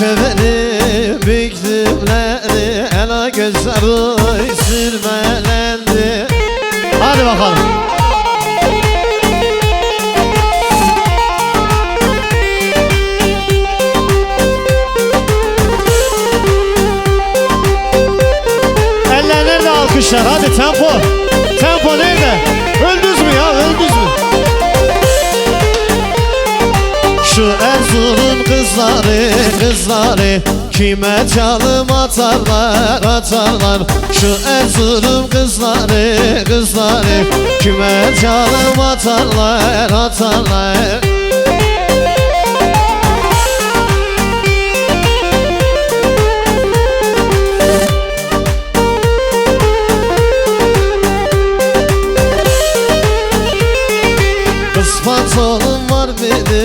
Şöveni büktümleri Ela gözleri sürmelendi. Hadi bakalım. Kızları kızları kime çalım atarlar atarlar? Şu Erzurum kızları kızları kime çalım atarlar atarlar?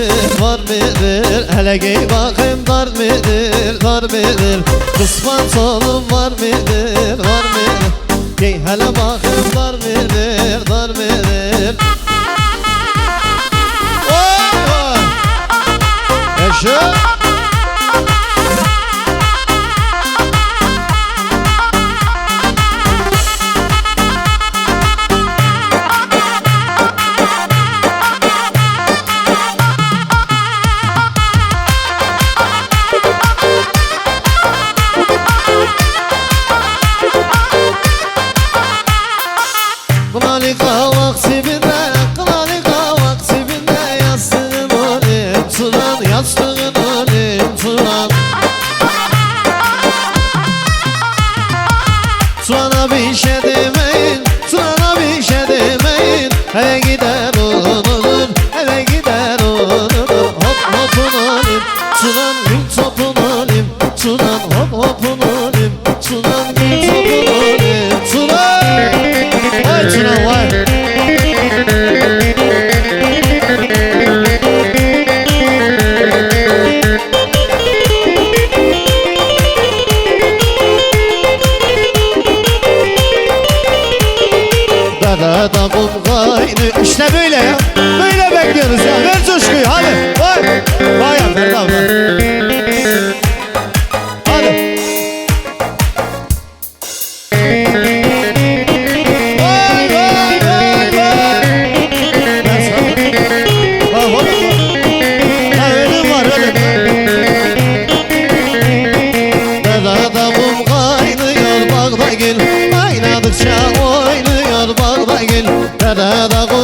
midir, var midir? Hele gey bakayım dar midir, dar midir? Kısman solum var midir, var midir? Gey hele bakayım dar midir, dar midir? Altının yastığı da kum kaynı İşte böyle ya. هذا هذا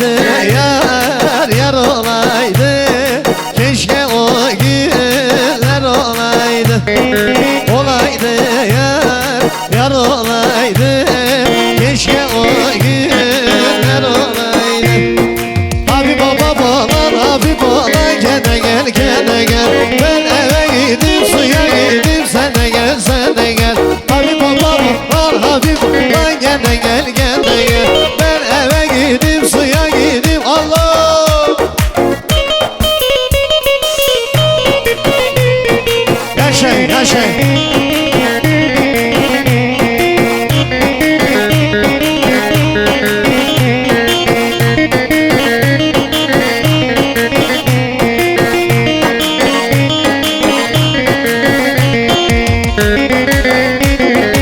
olaydı yar yar olaydı. Keşke o günler olaydı. Olaydı yar yar olaydı.